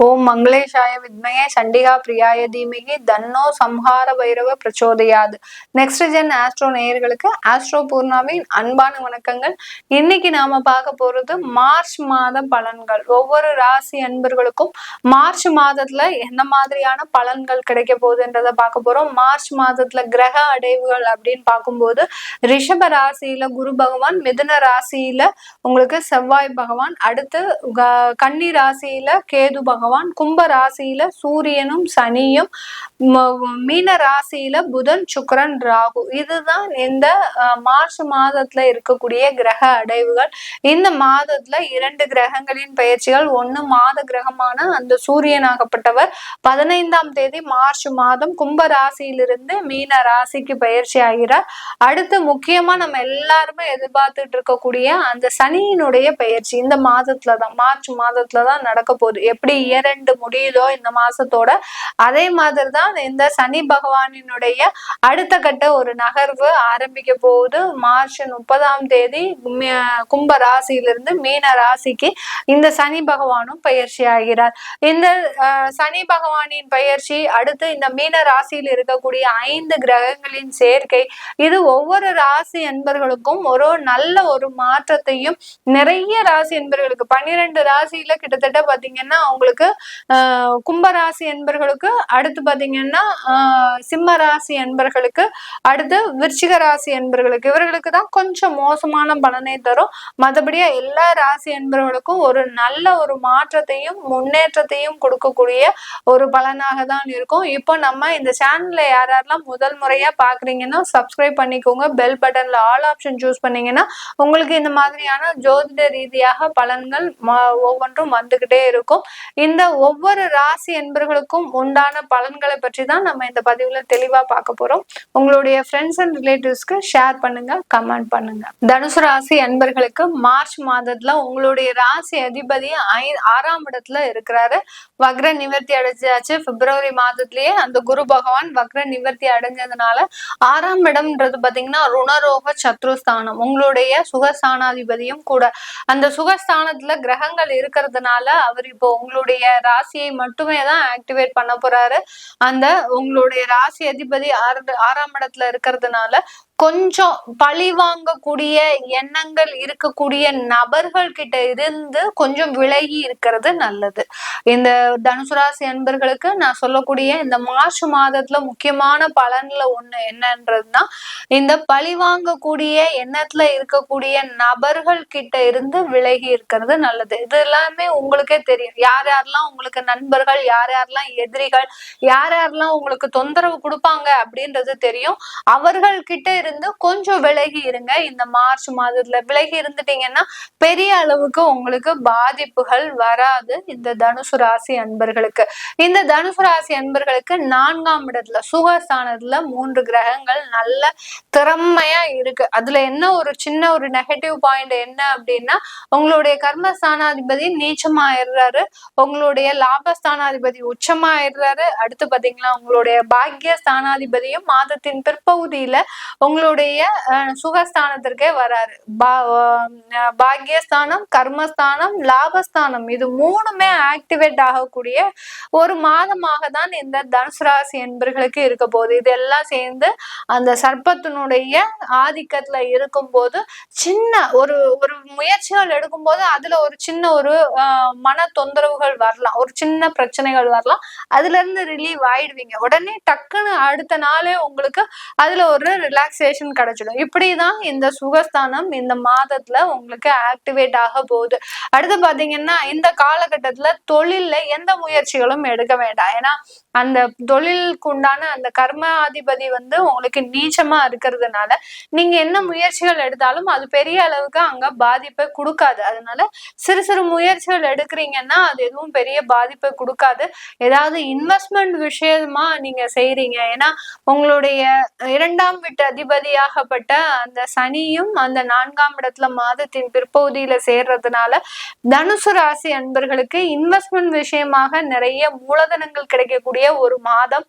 ஓம் மங்களேஷாய வித்மயே சண்டிகா பிரியாய தீமிகி தன்னோ சம்ஹார பைரவ பிரச்சோதையாது. நெக்ஸ்ட் ஜென் ஆஸ்ட்ரோ நேயர்களுக்கு ஆஸ்ட்ரோ பூர்ணாவின் அன்பான வணக்கங்கள். இன்னைக்கு நாம பார்க்க போறது மார்ச் மாத பலன்கள். ஒவ்வொரு ராசி அன்பர்களுக்கும் மார்ச் மாதத்துல என்ன மாதிரியான பலன்கள் கிடைக்க போகுதுன்றத பார்க்க போறோம். மார்ச் மாதத்துல கிரக அடைவுகள் அப்படின்னு பார்க்கும்போது ரிஷப ராசியில குரு பகவான் மிதுன ராசியில உங்களுக்கு செவ்வாய் பகவான் அடுத்து கன்னி ராசியில கேது பகவான் பகவான் கும்ப ராசியில சூரியனும் சனியும் மீன ராசியில புதன் சுக்கரன் ராகு. இதுதான் இந்த மார்ச் மாதத்துல இருக்கக்கூடிய கிரக அடைவுகள். இந்த மாதத்துல இரண்டு கிரகங்களின் பயிற்சிகள் ஒண்ணு மாத கிரகமான அந்த சூரியனாகப்பட்டவர். பதினைந்தாம் தேதி மார்ச் மாதம் கும்ப ராசியிலிருந்து மீன ராசிக்கு பயிற்சி ஆகிறார். அடுத்து முக்கியமா நம்ம எல்லாருமே எதிர்பார்த்துட்டு இருக்கக்கூடிய அந்த சனியினுடைய பயிற்சி இந்த மாதத்துலதான் மார்ச் மாதத்துலதான் நடக்க போகுது. எப்படி இரண்டு முடியுதோ இந்த மாசத்தோட அதே மாதிரிதான் இந்த சனி பகவானினுடைய அடுத்த கட்ட ஒரு நகர்வு ஆரம்பிக்க போகுது. மார்ச் முப்பதாம் தேதி கும்ப ராசியிலிருந்து மீன ராசிக்கு இந்த சனி பகவானும் பயிற்சி ஆகிறார். இந்த சனி பகவானின் பயிற்சி அடுத்து இந்த மீன ராசியில் இருக்கக்கூடிய ஐந்து கிரகங்களின் சேர்க்கை இது ஒவ்வொரு ராசி என்பர்களுக்கும் ஒரு நல்ல ஒரு மாற்றத்தையும் நிறைய ராசி என்பர்களுக்கு பன்னிரெண்டு ராசியில கிட்டத்தட்ட பாத்தீங்கன்னா அவங்களுக்கு கும்பராசி என்பர்களுக்கு அடுத்து பாத்தீங்கன்னா சிம்ம ராசி என்பர்களுக்கு அடுத்து விருச்சிக ராசி என்பர்களுக்கு இவர்களுக்கு தான் கொஞ்சம் மோசமான பலனை தரும். மற்றபடியா எல்லா ராசி என்பவர்களுக்கும் ஒரு நல்ல ஒரு மாற்றத்தையும் முன்னேற்றத்தையும் கொடுக்கக்கூடிய ஒரு பலனாக தான் இருக்கும். இப்போ நம்ம இந்த சேனல்ல யார் யாரெல்லாம் முதல் முறையா பாக்குறீங்கன்னா சப்ஸ்கிரைப் பண்ணிக்கோங்க. பெல் பட்டன்ல ஆல் ஆப்ஷன் சூஸ் பண்ணீங்கன்னா உங்களுக்கு இந்த மாதிரியான ஜோதிட ரீதியாக பலன்கள் ஒவ்வொன்றும் வந்துகிட்டே இருக்கும். இந்த இந்த ஒவ்வொரு ராசி என்பர்களுக்கும் உண்டான பலன்களை பற்றி தான் நம்ம இந்த பதிவுல தெளிவா பார்க்க போறோம். உங்களுடைய ஃப்ரெண்ட்ஸ் அண்ட் ரிலேட்டிவ்ஸ்க்கு ஷேர் பண்ணுங்க கமெண்ட் பண்ணுங்க. தனுசு ராசி என்பர்களுக்கு மார்ச் மாதத்துல உங்களுடைய ராசி அதிபதி ஐ ஆறாம் இடத்துல இருக்கிறாரு. வக்ர நிவர்த்தி அடைஞ்சாச்சு. பிப்ரவரி மாதத்திலேயே அந்த குரு பகவான் வக்ர நிவர்த்தி அடைஞ்சதுனால ஆறாம் இடம்ன்றது பாத்தீங்கன்னா ருணரோக சத்ருஸ்தானம். உங்களுடைய சுகஸ்தானாதிபதியும் கூட. அந்த சுகஸ்தானத்துல கிரகங்கள் இருக்கிறதுனால அவர் இப்போ உங்களுடைய ராசியை மட்டுமே தான் ஆக்டிவேட் பண்ண போறாரு. அந்த உங்களுடைய ராசி அதிபதி ஆறாம் இடத்துல இருக்கிறதுனால கொஞ்சம் பழி வாங்கக்கூடிய எண்ணங்கள் இருக்கக்கூடிய நபர்கள் கிட்ட இருந்து கொஞ்சம் விலகி இருக்கிறது நல்லது. இந்த தனுசு ராசி அன்பர்களுக்கு நான் சொல்லக்கூடிய இந்த மார்ச் மாதத்துல முக்கியமான பலன்ல ஒண்ணு என்னன்றதுன்னா இந்த பழி வாங்கக்கூடிய எண்ணத்துல இருக்கக்கூடிய நபர்கள் கிட்ட இருந்து விலகி இருக்கிறது நல்லது. இது எல்லாமே உங்களுக்கே தெரியும். யார் யாரெல்லாம் உங்களுக்கு நண்பர்கள் யார் யாரெல்லாம் எதிரிகள் யார் யாரெல்லாம் உங்களுக்கு தொந்தரவு கொடுப்பாங்க அப்படின்றது தெரியும். அவர்கள் கிட்ட இருந்து கொஞ்சம் விலகி இருங்க. இந்த மார்ச் மாதத்துல விலகி இருந்துட்டீங்கன்னா பெரிய அளவுக்கு உங்களுக்கு பாதிப்புகள் வராது இந்த தனுசு ராசி அன்பர்களுக்கு. இந்த தனுசு ராசி அன்பர்களுக்கு நான்காம் இடத்துல சுகஸ்தானத்துல மூன்று கிரகங்கள் நல்ல திறமையா இருக்கு. அதுல என்ன ஒரு சின்ன ஒரு நெகட்டிவ் பாயிண்ட் என்ன அப்படின்னா உங்களுடைய கர்மஸ்தானாதிபதி நீச்சமாயிடுறாரு. உங்களுடைய லாபஸ்தானாதிபதி உச்சமாயிடுறாரு. அடுத்து பாத்தீங்களா உங்களுடைய பாக்கிய ஸ்தானாதிபதியும் மாதத்தின் பிற்பகுதியில உங்களுடைய சுகஸ்தானத்திற்கே வராரு. பாக்கியஸ்தானம் கர்மஸ்தானம் லாபஸ்தானம் இது மூணுமே ஆக்டிவேட் ஆகக்கூடிய ஒரு மாதமாக தான் இந்த தனுசு ராசி என்பர்களுக்கு இருக்க போகுது. இதெல்லாம் சேர்ந்து அந்த சர்ப்பத்தினுடைய ஆதிக்கத்துல இருக்கும் போது சின்ன ஒரு ஒரு முயற்சிகள் எடுக்கும் போது அதுல ஒரு சின்ன ஒரு மன தொந்தரவுகள் வரலாம். ஒரு சின்ன பிரச்சனைகள் வரலாம். அதுல இருந்து ரிலீவ் ஆயிடுவீங்க. உடனே டக்குன்னு அடுத்த நாளே உங்களுக்கு அதுல ஒரு ரிலாக்ஸேஷன் கிடைச்சிடும். இப்படிதான் இந்த சுகஸ்தானம் இந்த மாதத்துல உங்களுக்கு ஆக்டிவேட் ஆக போகுது. அடுத்து பாத்தீங்கன்னா இந்த காலகட்டத்துல தொழில்ல எந்த முயற்சிகளும் எடுக்க வேண்டாம். ஏன்னா அந்த தொழிலுக்கு உண்டான அந்த கர்ம அதிபதி வந்து உங்களுக்கு நீச்சமா இருக்கிறதுனால நீங்க என்ன முயற்சிகள் எடுத்தாலும் அது பெரிய அளவுக்கு அங்க பாதிப்பை கொடுக்காது. அதனால சிறு சிறு முயற்சிகள் எடுக்கிறீங்கன்னா அது எதுவும் பெரிய பாதிப்பை கொடுக்காது. ஏதாவது இன்வெஸ்ட்மெண்ட் விஷயமா நீங்க செய்யறீங்க ஏன்னா உங்களுடைய இரண்டாம் வீட்டு அதிபதியாகப்பட்ட அந்த சனியும் அந்த நான்காம் இடத்துல மாதத்தின் பிற்பகுதியில சேர்றதுனால தனுசு ராசி அன்பர்களுக்கு இன்வெஸ்ட்மெண்ட் விஷயமாக நிறைய மூலதனங்கள் கிடைக்கக்கூடிய ஒரு மாதம்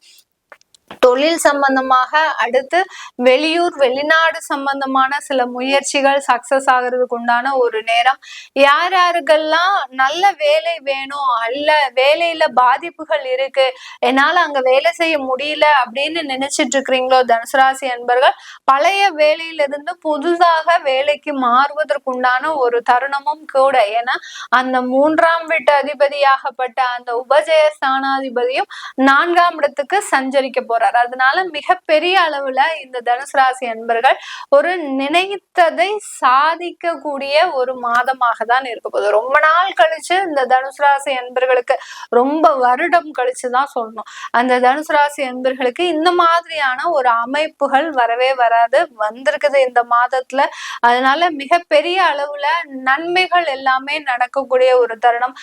தொழில் சம்பந்தமாக அடுத்து வெளியூர் வெளிநாடு சம்பந்தமான சில முயற்சிகள் சக்சஸ் ஆகிறதுக்கு உண்டான ஒரு நேரம். யார் யாருக்கெல்லாம் நல்ல வேலை வேணும் அல்ல வேலையில பாதிப்புகள் இருக்கு என்னால அங்க வேலை செய்ய முடியல அப்படின்னு நினைச்சிட்டு இருக்கிறீங்களோ தனுசு ராசி அன்பர்கள் பழைய வேலையிலிருந்து புதுதாக வேலைக்கு மாறுவதற்குண்டான ஒரு தருணமும் கூட. ஏன்னா அந்த மூன்றாம் வீட்டு அதிபதியாகப்பட்ட அந்த உபஜய ஸ்தானாதிபதியும் நான்காம் இடத்துக்கு சஞ்சரிக்க போறார் அதனால மிகப்பெரிய அளவுல இந்த தனுசு ராசி அன்பர்கள் ஒரு நினைத்ததை சாதிக்கக்கூடிய ஒரு மாதமாக தான் இருக்க போகுது. ரொம்ப நாள் கழிச்சு இந்த தனுசு ராசி அன்பர்களுக்கு ரொம்ப வருடம் கழிச்சு தான் சொல்லணும். அந்த தனுசு ராசி அன்பர்களுக்கு இந்த மாதிரியான ஒரு அமைப்புகள் வரவே வராது. வந்திருக்குது இந்த மாதத்துல. அதனால மிகப்பெரிய அளவுல நன்மைகள் எல்லாமே நடக்கக்கூடிய ஒரு தருணம்.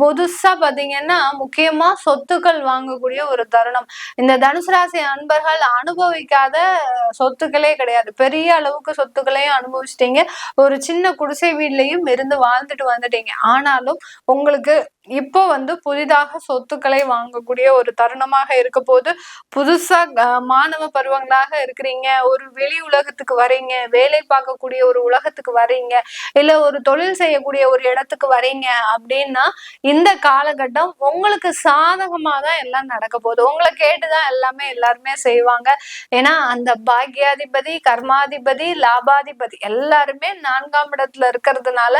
புதுசா பாத்தீங்கன்னா முக்கியமா சொத்துக்கள் வாங்கக்கூடிய ஒரு தருணம். இந்த தனுசு ராசி அன்பர்கள் அனுபவிக்காத சொத்துக்களே கிடையாது. பெரிய அளவுக்கு சொத்துக்களையும் அனுபவிச்சிட்டீங்க. ஒரு சின்ன குடிசை வீட்லயும் இருந்து வாழ்ந்துட்டு வந்துட்டீங்க. ஆனாலும் உங்களுக்கு இப்போ வந்து புதிதாக சொத்துக்களை வாங்கக்கூடிய ஒரு தருணமாக இருக்க போது புதுசா மாணவ பருவங்களாக இருக்கிறீங்க. ஒரு வெளி உலகத்துக்கு வரீங்க. வேலை பார்க்கக்கூடிய ஒரு உலகத்துக்கு வரீங்க. இல்ல ஒரு தொழில் செய்யக்கூடிய ஒரு இடத்துக்கு வரீங்க அப்படின்னா இந்த காலகட்டம் உங்களுக்கு சாதகமா தான் எல்லாம் நடக்க போகுது. உங்களை கேட்டுதான் எல்லாமே எல்லாருமே செய்வாங்க. ஏன்னா அந்த பாக்யாதிபதி கர்மாதிபதி லாபாதிபதி எல்லாருமே நான்காம் இடத்துல இருக்கிறதுனால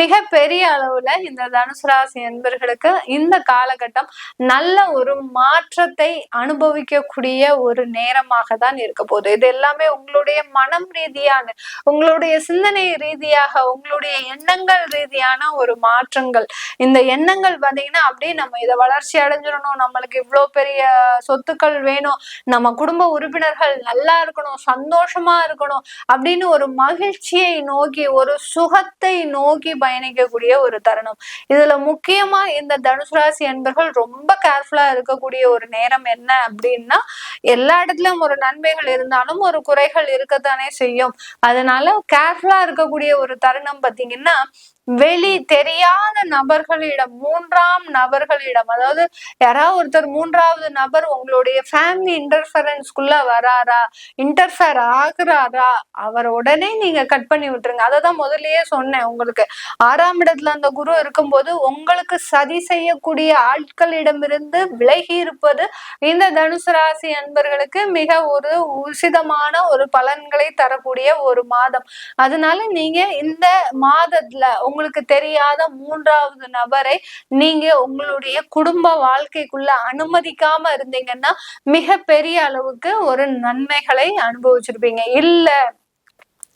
மிக பெரிய அளவுல இந்த தனுசு ராசி என்பது நண்பர்களுக்கு இந்த காலகட்டம் நல்ல ஒரு மாற்றத்தை அனுபவிக்கக்கூடிய ஒரு நேரமாக தான் இருக்க போகுது. இது எல்லாமே உங்களுடைய மனம் ரீதியான உங்களுடைய சிந்தனை ரீதியாக உங்களுடைய எண்ணங்கள் ரீதியான ஒரு மாற்றங்கள். இந்த எண்ணங்கள் பார்த்தீங்கன்னா அப்படியே நம்ம இதை வளர்ச்சி அடைஞ்சிடணும். நம்மளுக்கு இவ்வளோ பெரிய சொத்துக்கள் வேணும். நம்ம குடும்ப உறுப்பினர்கள் நல்லா இருக்கணும் சந்தோஷமா இருக்கணும் அப்படின்னு ஒரு மகிழ்ச்சியை நோக்கி ஒரு சுகத்தை நோக்கி பயணிக்கக்கூடிய ஒரு தருணம். இதுல முக்கியமா முக்கியமா இந்த தனுசு ராசி அன்பர்கள் ரொம்ப கேர்ஃபுல்லா இருக்கக்கூடிய ஒரு நேரம் என்ன அப்படின்னா எல்லா இடத்துலயும் ஒரு நன்மைகள் இருந்தாலும் ஒரு குறைகள் இருக்கத்தானே செய்யும். அதனால கேர்ஃபுல்லா இருக்கக்கூடிய ஒரு தருணம் பாத்தீங்கன்னா வெளி தெரியாத நபர்களிடம் மூன்றாம் நபர்களிடம் அதாவது யாராவது ஒருத்தர் மூன்றாவது நபர் உங்களுடைய ஃபேமிலி இன்டர்ஃபரன்ஸ்குள்ள வராரா இன்டர்ஃபேர் ஆகுறாரா அவர் உடனே நீங்க கட் பண்ணி விட்டுருங்க. அதை தான் முதல்லயே சொன்னேன் உங்களுக்கு. ஆறாம் இடத்துல அந்த குரு இருக்கும்போது உங்களுக்கு சதி செய்யக்கூடிய ஆட்களிடமிருந்து விலகி இருப்பது இந்த தனுசு ராசி அன்பர்களுக்கு மிக ஒரு உசிதமான ஒரு பலன்களை தரக்கூடிய ஒரு மாதம். அதனால நீங்க இந்த மாதத்துல உங்களுக்கு தெரியாத மூன்றாவது நபரை நீங்க உங்களுடைய குடும்ப வாழ்க்கைக்குள்ள அனுமதிக்காம இருந்தீங்கன்னா மிக பெரிய அளவுக்கு ஒரு நன்மைகளை அனுபவிச்சிருப்பீங்க. இல்ல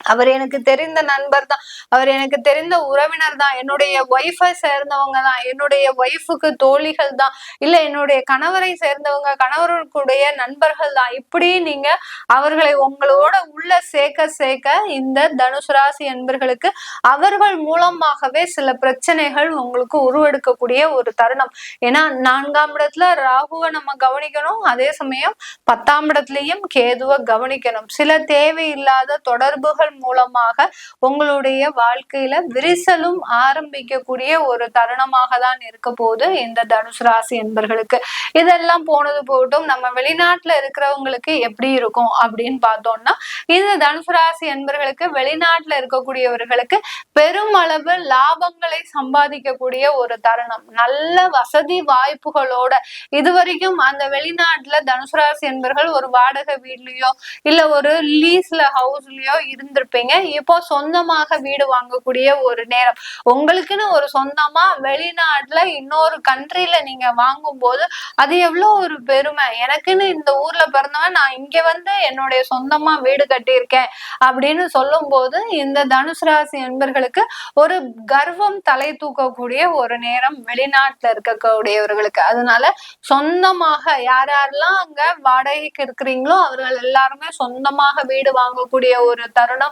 அவர் எனக்கு தெரிந்த நண்பர் தான். அவர் எனக்கு தெரிந்த உறவினர் தான். என்னுடைய ஒய்ஃபை சேர்ந்தவங்க தான். என்னுடைய ஒய்ஃபுக்கு தோழிகள் தான். இல்ல என்னுடைய கணவரை சேர்ந்தவங்க கணவருக்குடைய நண்பர்கள் தான். இப்படி நீங்க அவர்களை உங்களோட உள்ள சேர்க்க சேர்க்க இந்த தனுசு ராசி என்பர்களுக்கு அவர்கள் மூலமாகவே சில பிரச்சனைகள் உங்களுக்கு உருவெடுக்கக்கூடிய ஒரு தருணம். ஏன்னா நான்காம் இடத்துல ராகுவை நம்ம கவனிக்கணும். அதே சமயம் பத்தாம் இடத்துலயும் கேதுவை கவனிக்கணும். சில தேவையில்லாத தொடர்புகள் மூலமாக உங்களுடைய வாழ்க்கையில விரிசலும் ஆரம்பிக்கக்கூடிய ஒரு தருணமாக தான் இருக்க போது இந்த தனுசு ராசி என்பர்களுக்கு. இதெல்லாம் போனது போட்டும் நம்ம வெளிநாட்டுல இருக்கிறவங்களுக்கு எப்படி இருக்கும் அப்படின்னு பார்த்தோம்னா இந்த தனுசு ராசி என்பர்களுக்கு வெளிநாட்டுல இருக்கக்கூடியவர்களுக்கு பெருமளவு லாபங்களை சம்பாதிக்கக்கூடிய ஒரு தருணம். நல்ல வசதி வாய்ப்புகளோட இதுவரைக்கும் அந்த வெளிநாட்டுல தனுசு ராசி என்பர்கள் ஒரு வாடகை வீட்லயோ இல்ல ஒரு லீஸ்ல ஹவுஸ்லயோ இருந்து இருந்திருப்பீங்க இப்போ சொந்தமாக வீடு வாங்கக்கூடிய ஒரு நேரம். உங்களுக்குன்னு ஒரு சொந்தமா வெளிநாட்டுல இன்னொரு கண்ட்ரில நீங்க வாங்கும் போது அது எவ்வளவு ஒரு பெருமை. எனக்குன்னு இந்த ஊர்ல பிறந்தவன் நான் இங்க வந்து என்னுடைய சொந்தமா வீடு கட்டியிருக்கேன் அப்படின்னு சொல்லும் போது இந்த தனுசு ராசி என்பர்களுக்கு ஒரு கர்வம் தலை தூக்கக்கூடிய ஒரு நேரம் வெளிநாட்டுல இருக்கக்கூடியவர்களுக்கு. அதனால சொந்தமாக யார் யாரெல்லாம் அங்க வாடகைக்கு இருக்கிறீங்களோ அவர்கள் எல்லாருமே சொந்தமாக வீடு வாங்கக்கூடிய ஒரு தருணம்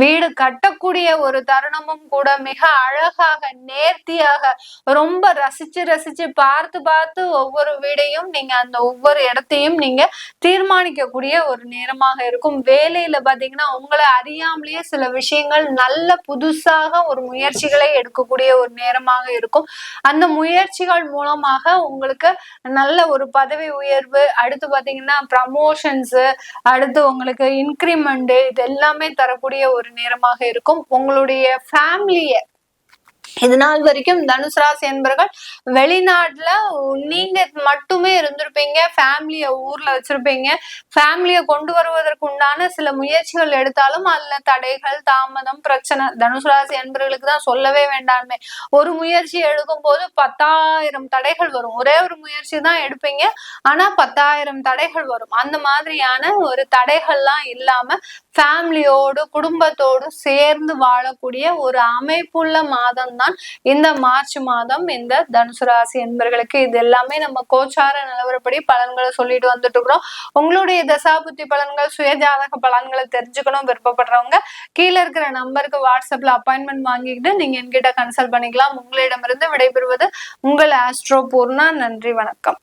வீடு கட்டக்கூடிய ஒரு தருணமும் கூட மிக அழகாக நேர்த்தியாக ரொம்ப ரசிச்சு ரசிச்சு பார்த்து பார்த்து ஒவ்வொரு வீடையும் நீங்க அந்த ஒவ்வொரு இடத்தையும் நீங்க தீர்மானிக்கக்கூடிய ஒரு நேரமாக இருக்கும். வேலையில பாத்தீங்கன்னா உங்களை அறியாமலேயே சில விஷயங்கள் நல்ல புதுசாக ஒரு முயற்சிகளை எடுக்கக்கூடிய ஒரு நேரமாக இருக்கும். அந்த முயற்சிகள் மூலமாக உங்களுக்கு நல்ல ஒரு பதவி உயர்வு அடுத்து பாத்தீங்கன்னா ப்ரமோஷன்ஸ் அடுத்து உங்களுக்கு இன்க்ரிமெண்ட் இது எல்லாமே வரக்கூடிய ஒரு நேரமாக இருக்கும். உங்களுடைய ஃபேமிலிய இது நாள் வரைக்கும் தனுசு ராசி என்பர்கள் வெளிநாட்டுல நீங்க மட்டுமே இருந்திருப்பீங்க ஃபேமிலிய ஊர்ல வச்சிருப்பீங்க. ஃபேமிலிய கொண்டு வருவதற்கு உண்டான சில முயற்சிகள் எடுத்தாலும் அதுல தடைகள் தாமதம் பிரச்சனை. தனுசு ராசி என்பர்களுக்கு தான் சொல்லவே வேண்டாமே. ஒரு முயற்சி எடுக்கும் போது பத்தாயிரம் தடைகள் வரும். ஒரே ஒரு முயற்சி தான் எடுப்பீங்க. ஆனா பத்தாயிரம் தடைகள் வரும். அந்த மாதிரியான ஒரு தடைகள்லாம் இல்லாம ஃபேமிலியோடு குடும்பத்தோடு சேர்ந்து வாழக்கூடிய ஒரு அமைப்புள்ள மாதம் தான் இந்த மார்ச் மாதம் இந்த தனுசு ராசி என்பர்களுக்கு இது எல்லாமே நம்ம கோச்சார நிலவரப்படி பலன்களை சொல்லிட்டு வந்துட்டு இருக்கிறோம். உங்களுடைய தசாபுத்தி பலன்கள் சுயஜாதக பலன்களை தெரிஞ்சுக்கணும் விருப்பப்படுறவங்க கீழே இருக்கிற நம்பருக்கு வாட்ஸ்அப்ல அப்பாயின்மெண்ட் வாங்கிக்கிட்டு நீங்க என்கிட்ட கன்சல்ட் பண்ணிக்கலாம். உங்களிடமிருந்து விடைபெறுவது உங்கள் ஆஸ்ட்ரோ பூர்ணா. நன்றி வணக்கம்.